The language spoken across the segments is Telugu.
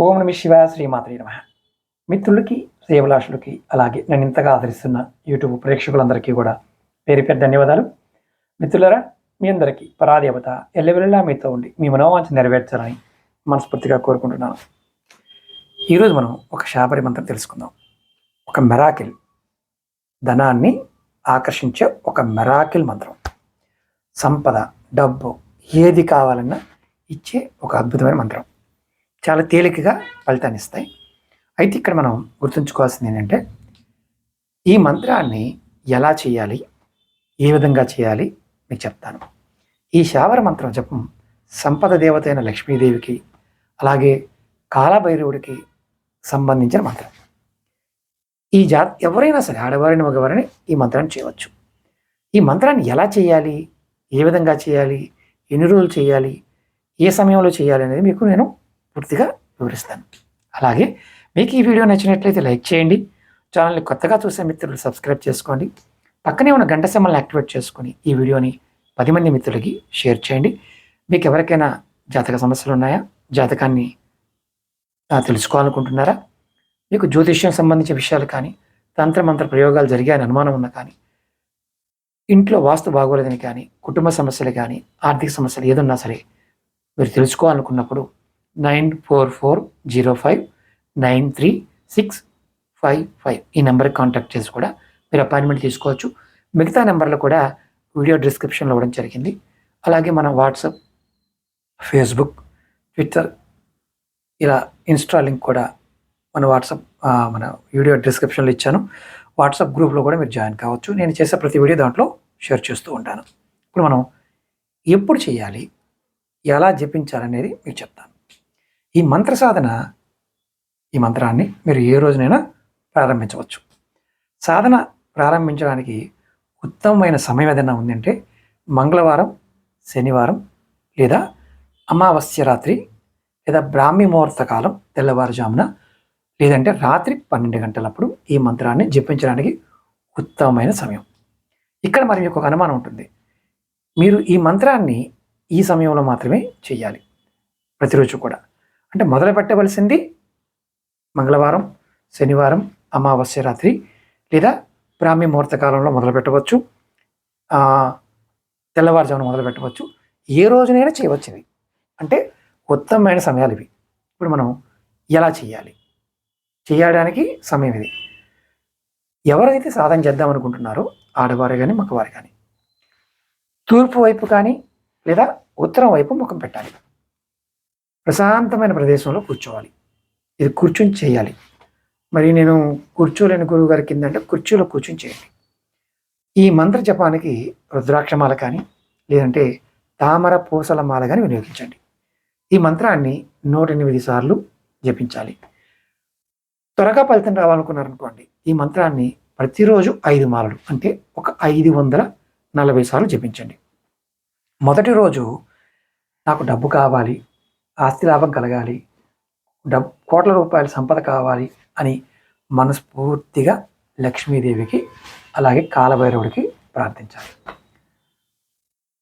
ఓం నమి శివ శ్రీమాత్రి నమ. మిత్రులకి శ్రేయభిలాషులకి అలాగే నన్ను ఇంతగా ఆదరిస్తున్న యూట్యూబ్ ప్రేక్షకులందరికీ కూడా పేరు పేరు ధన్యవాదాలు. మిత్రులరా మీ అందరికీ పరాదేవత ఎల్లవెల్లా మీతో ఉండి మీ మనోవాంఛ నెరవేర్చాలని మనస్ఫూర్తిగా కోరుకుంటున్నాను. ఈరోజు మనం ఒక శాపరి మంత్రం తెలుసుకుందాం. ఒక మెరాకిల్. ధనాన్ని ఆకర్షించే ఒక మెరాకిల్ మంత్రం. సంపద డబ్బు ఏది కావాలన్నా ఇచ్చే ఒక అద్భుతమైన మంత్రం. చాలా తేలికగా ఫలితాన్ని ఇస్తాయి. అయితే ఇక్కడ మనం గుర్తుంచుకోవాల్సింది ఏంటంటే ఈ మంత్రాన్ని ఎలా చేయాలి? ఏ విధంగా చేయాలి? మీకు చెప్తాను. ఈ శావర మంత్రం జపం సంపద దేవత అయిన లక్ష్మీదేవికి అలాగే కాలభైరవుడికి సంబంధించిన మంత్రం. ఈ జా ఎవరైనా సరే ఆడవారిని మగవారిని ఈ మంత్రాన్ని చేయవచ్చు. ఈ మంత్రాన్ని ఎలా చేయాలి? ఏ విధంగా చేయాలి? ఎన్ని రోజులు చేయాలి? ఏ సమయంలో చేయాలి అనేది మీకు నేను పూర్తిగా వివరిస్తాను. అలాగే మీకు ఈ వీడియో నచ్చినట్లయితే లైక్ చేయండి. ఛానల్ని కొత్తగా చూసే మిత్రులు సబ్స్క్రైబ్ చేసుకోండి. పక్కనే ఉన్న గంట సెమ్మల్ని యాక్టివేట్ చేసుకొని ఈ వీడియోని పది మంది మిత్రులకి షేర్ చేయండి. మీకు ఎవరికైనా జాతక సమస్యలు ఉన్నాయా? జాతకాన్ని తెలుసుకోవాలనుకుంటున్నారా? మీకు జ్యోతిష్యం సంబంధించిన విషయాలు కానీ తంత్రమంత్ర ప్రయోగాలు జరిగాయని అనుమానం ఉన్నా కానీ ఇంట్లో వాస్తు బాగోలేదని కానీ కుటుంబ సమస్యలు కానీ ఆర్థిక సమస్యలు ఏదున్నా సరే మీరు తెలుసుకోవాలనుకున్నప్పుడు nine four four zero five nine three six five five ఈ నెంబర్కి కాంటాక్ట్ చేసి కూడా మీరు అపాయింట్మెంట్ తీసుకోవచ్చు. మిగతా నెంబర్లు కూడా వీడియో డిస్క్రిప్షన్లో ఇవ్వడం జరిగింది. అలాగే మన వాట్సాప్ ఫేస్బుక్ ట్విట్టర్ ఇలా ఇన్స్టా లింక్ కూడా మన వాట్సాప్ మన వీడియో డిస్క్రిప్షన్లో ఇచ్చాను. వాట్సాప్ గ్రూప్లో కూడా మీరు జాయిన్ కావచ్చు. నేను చేసే ప్రతి వీడియో దాంట్లో షేర్ చేస్తూ ఉంటాను. ఇప్పుడు మనం ఎప్పుడు చేయాలి ఎలా జపించాలనేది మీకు చెప్తాను. ఈ మంత్ర సాధన ఈ మంత్రాన్ని మీరు ఏ రోజునైనా ప్రారంభించవచ్చు. సాధన ప్రారంభించడానికి ఉత్తమమైన సమయం ఏదైనా ఉందంటే మంగళవారం శనివారం లేదా అమావాస్య రాత్రి లేదా బ్రాహ్మీ ముహూర్త కాలం తెల్లవారుజామున లేదంటే రాత్రి పన్నెండు గంటలప్పుడు ఈ మంత్రాన్ని జపించడానికి ఉత్తమమైన సమయం. ఇక్కడ మరి మీకు ఒక అనుమానం ఉంటుంది. మీరు ఈ మంత్రాన్ని ఈ సమయంలో మాత్రమే చేయాలి. ప్రతిరోజు కూడా. అంటే మొదలు పెట్టవలసింది మంగళవారం శనివారం అమావాస్య రాత్రి లేదా బ్రాహ్మీ ముహూర్త కాలంలో మొదలు పెట్టవచ్చు. తెల్లవారుజామున మొదలు పెట్టవచ్చు. ఏ రోజునైనా చేయవచ్చు ఇవి అంటే ఉత్తమమైన సమయాలు ఇవి. ఇప్పుడు మనం ఎలా చేయాలి? చేయడానికి సమయం ఇది. ఎవరైతే సాధన చేద్దాం అనుకుంటున్నారో ఆడవారు కానీ మగవారు కానీ తూర్పు వైపు కానీ లేదా ఉత్తరం వైపు ముఖం పెట్టాలి. ప్రశాంతమైన ప్రదేశంలో కూర్చోవాలి. ఇది కూర్చొని చేయాలి. మరి నేను కూర్చోలేని గురువు గారి కింద అంటే కుర్చీలో కూర్చొని చేయండి. ఈ మంత్ర జపానికి రుద్రాక్షమాల కానీ లేదంటే తామర పూసల మాల కానీ వినియోగించండి. ఈ మంత్రాన్ని నూట ఎనిమిది సార్లు జపించాలి. త్వరగా ఫలితం రావాలనుకున్నారనుకోండి ఈ మంత్రాన్ని ప్రతిరోజు ఐదు మాలలు అంటే ఒక ఐదు వందల నలభై సార్లు జపించండి. మొదటి రోజు నాకు డబ్బు కావాలి ఆస్తి లాభం కలగాలి. డబ్ కోట్ల రూపాయల సంపద కావాలి అని మనస్ఫూర్తిగా లక్ష్మీదేవికి అలాగే కాలభైరవుడికి ప్రార్థించాలి.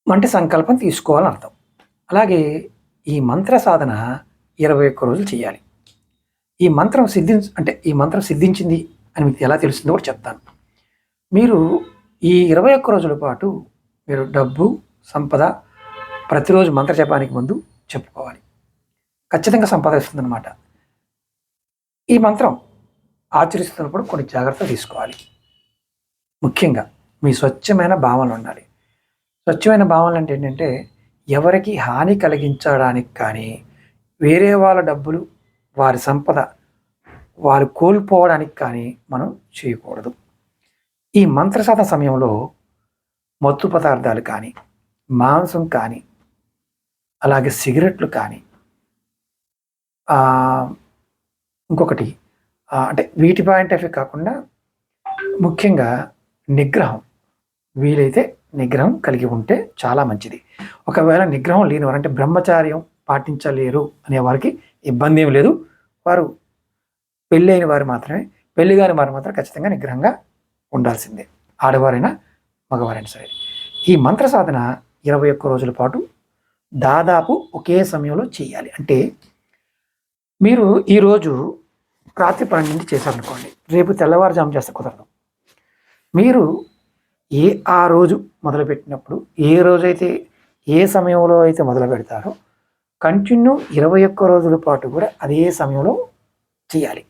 మంటి సంకల్పం తీసుకోవాలని అర్థం. అలాగే ఈ మంత్ర సాధన ఇరవై ఒక్క రోజులు చేయాలి. ఈ మంత్రం సిద్ధించ అంటే ఈ మంత్రం సిద్ధించింది అని మీకు ఎలా తెలుస్తుందో కూడా చెప్తాను. మీరు ఈ ఇరవై ఒక్క రోజుల పాటు మీరు డబ్బు సంపద ప్రతిరోజు మంత్ర జపానికి ముందు చెప్పుకోవాలి. ఖచ్చితంగా సంపాదిస్తుంది అనమాట ఈ మంత్రం ఆచరిస్తున్నప్పుడు కొన్ని జాగ్రత్తలు తీసుకోవాలి. ముఖ్యంగా మీ స్వచ్ఛమైన భావనలు ఉండాలి. స్వచ్ఛమైన భావనలు అంటే ఏంటంటే ఎవరికి హాని కలిగించడానికి కానీ వేరే వాళ్ళ డబ్బులు వారి సంపద వారు కోల్పోవడానికి కానీ మనం చేయకూడదు. ఈ మంత్రశాత సమయంలో మత్తు పదార్థాలు కానీ మాంసం కానీ అలాగే సిగరెట్లు కానీ ఇంకొకటి అంటే వీటి పాయింట్ ఆఫ్ వ్యూ కాకుండా ముఖ్యంగా నిగ్రహం. వీలైతే నిగ్రహం కలిగి ఉంటే చాలా మంచిది. ఒకవేళ నిగ్రహం లేని వారు అంటే బ్రహ్మచార్యం పాటించలేరు అనే వారికి ఇబ్బంది ఏం లేదు. వారు పెళ్ళైన వారు మాత్రమే పెళ్ళి కాని వారు మాత్రం ఖచ్చితంగా నిగ్రహంగా ఉండాల్సిందే. ఆడవారైనా మగవారైనా సరే. ఈ మంత్ర సాధన ఇరవై ఒక్క రోజుల పాటు దాదాపు ఒకే సమయంలో చేయాలి. అంటే మీరు ఈరోజు రాత్రి పన్నెండింటి చేశారనుకోండి రేపు తెల్లవారుజాము చేస్తే కుదరదు. మీరు ఏ ఆ రోజు మొదలుపెట్టినప్పుడు ఏ రోజైతే ఏ సమయంలో అయితే మొదలు పెడతారో కంటిన్యూ ఇరవై ఒక్క రోజుల పాటు కూడా అదే సమయంలో చేయాలి.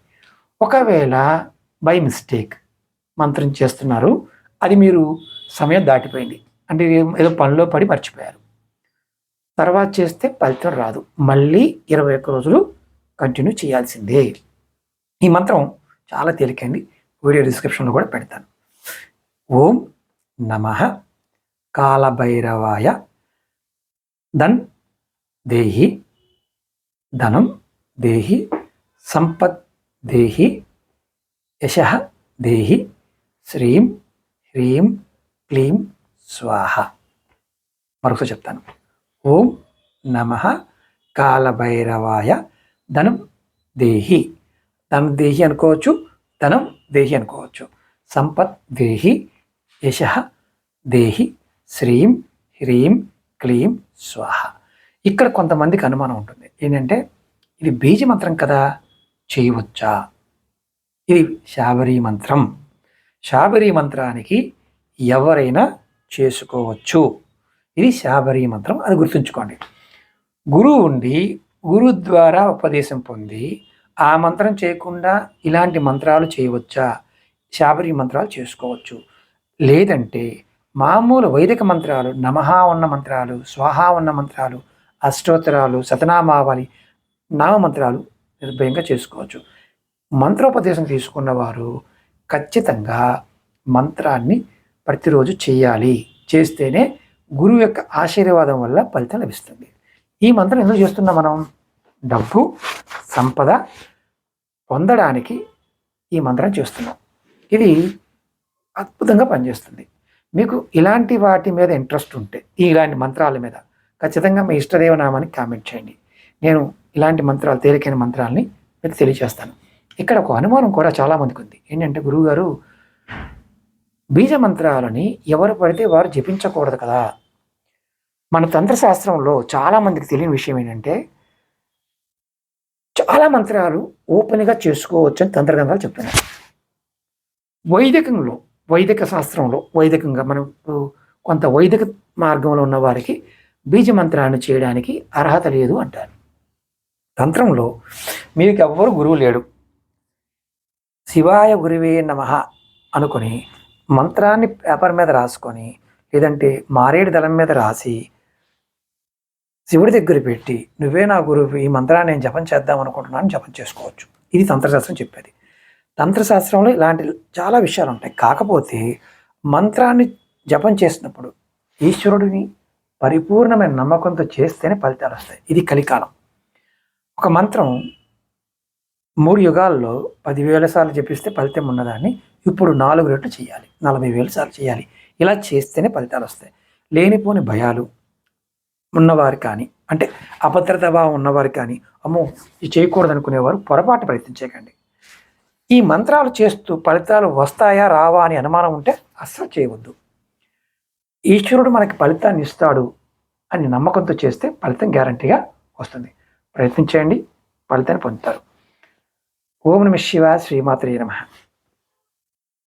ఒకవేళ బై మిస్టేక్ మంత్రం చేస్తున్నారు అది మీరు సమయం దాటిపోయింది. అంటే ఏదో పనిలో పడి మర్చిపోయారు. తర్వాత చేస్తే ఫలితం రాదు. మళ్ళీ ఇరవై ఒక్క రోజులు కంటిన్యూ చేయాల్సిందే. ఈ మంత్రం చాలా తేలికండి వీడియో డిస్క్రిప్షన్లో కూడా పెడతాను. ఓం నమ కాలభైరవాయ. ధన్ దేహి ధనం దేహి సంపత్ దేహి యశ దేహి శ్రీం హ్రీం క్లీం స్వాహ. మరొకసారి చెప్తాను. ఓం నమ కాలభైరవాయ. ధనం దేహి. ధనం దేహి అనుకోవచ్చు ధనం దేహి అనుకోవచ్చు. సంపత్ దేహి యశ దేహి శ్రీం హ్రీం క్లీం స్వాహ. ఇక్కడ కొంతమందికి అనుమానం ఉంటుంది. ఏంటంటే ఇది బీజ మంత్రం కదా చేయవచ్చా? ఇది శాబరీ మంత్రం. శాబరీ మంత్రానికి ఎవరైనా చేసుకోవచ్చు. ఇది శాబరీ మంత్రం అది గుర్తుంచుకోండి. గురువు ఉండి గురువు ద్వారా ఉపదేశం పొంది ఆ మంత్రం చేయకుండా ఇలాంటి మంత్రాలు చేయవచ్చా? శాబరి మంత్రాలు చేసుకోవచ్చు. లేదంటే మామూలు వైదిక మంత్రాలు నమహ ఉన్న మంత్రాలు స్వాహ ఉన్న మంత్రాలు అష్టోత్తరాలు సతనామావళి నామమంత్రాలు నిర్భయంగా చేసుకోవచ్చు. మంత్రోపదేశం తీసుకున్నవారు ఖచ్చితంగా మంత్రాన్ని ప్రతిరోజు చేయాలి. చేస్తేనే గురువు యొక్క ఆశీర్వాదం వల్ల ఫలితం లభిస్తుంది. ఈ మంత్రం ఎందుకు చేస్తున్నాం మనం? డబ్బు సంపద పొందడానికి ఈ మంత్రం చేస్తున్నాం. ఇది అద్భుతంగా పనిచేస్తుంది. మీకు ఇలాంటి వాటి మీద ఇంట్రెస్ట్ ఉంటే ఇలాంటి మంత్రాల మీద ఖచ్చితంగా మీ ఇష్టదేవ నామాన్ని కామెంట్ చేయండి. నేను ఇలాంటి మంత్రాలు తేలికైన మంత్రాలని మీకు తెలియజేస్తాను. ఇక్కడ ఒక అనుమానం కూడా చాలామందికి ఉంది. ఏంటంటే గురువుగారు బీజ మంత్రాలని ఎవరు పడితే వారు జపించకూడదు కదా. మన తంత్రశాస్త్రంలో చాలామందికి తెలియని విషయం ఏంటంటే చాలా మంత్రాలు ఓపెన్గా చేసుకోవచ్చు అని తంత్రగ్రంథాలు చెప్తున్నాయి. వైదికంలో వైదిక శాస్త్రంలో వైదికంగా మనం కొంత వైదిక మార్గంలో ఉన్న వారికి బీజ మంత్రాన్ని చేయడానికి అర్హత లేదు అంటారు. తంత్రంలో మీకు ఎవ్వరు గురువు లేడు. శివాయ గురువే నమ అనుకొని మంత్రాన్ని పేపర్ మీద రాసుకొని లేదంటే మారేడు దళం మీద రాసి శివుడి దగ్గర పెట్టి నువ్వే నా గురువు ఈ మంత్రాన్ని నేను జపం చేద్దాం అనుకుంటున్నాను జపం చేసుకోవచ్చు. ఇది తంత్రశాస్త్రం చెప్పేది. తంత్రశాస్త్రంలో ఇలాంటి చాలా విషయాలు ఉంటాయి. కాకపోతే మంత్రాన్ని జపం చేసినప్పుడు ఈశ్వరుడిని పరిపూర్ణమైన నమ్మకంతో చేస్తేనే ఫలితాలు వస్తాయి. ఇది కలికాలం. ఒక మంత్రం మూడు యుగాల్లో పదివేల సార్లు జపిస్తే ఫలితం ఉన్నదాన్ని ఇప్పుడు నాలుగు రెట్లు చేయాలి. నలభై వేల సార్లు చేయాలి. ఇలా చేస్తేనే ఫలితాలు వస్తాయి. లేనిపోని భయాలు ఉన్నవారు కానీ అంటే అభద్రత భావం ఉన్నవారు కానీ అమ్మో ఇది చేయకూడదు అనుకునేవారు పొరపాటు ప్రయత్నించకండి ఈ మంత్రాలు చేస్తూ ఫలితాలు వస్తాయా రావా అని అనుమానం ఉంటే అస్సలు చేయవద్దు. ఈశ్వరుడు మనకి ఫలితాన్ని ఇస్తాడు అని నమ్మకంతో చేస్తే ఫలితం గ్యారంటీగా వస్తుంది. ప్రయత్నించండి ఫలితాన్ని పొందుతారు. ఓం నమ శివ శ్రీమాత్రే నమ.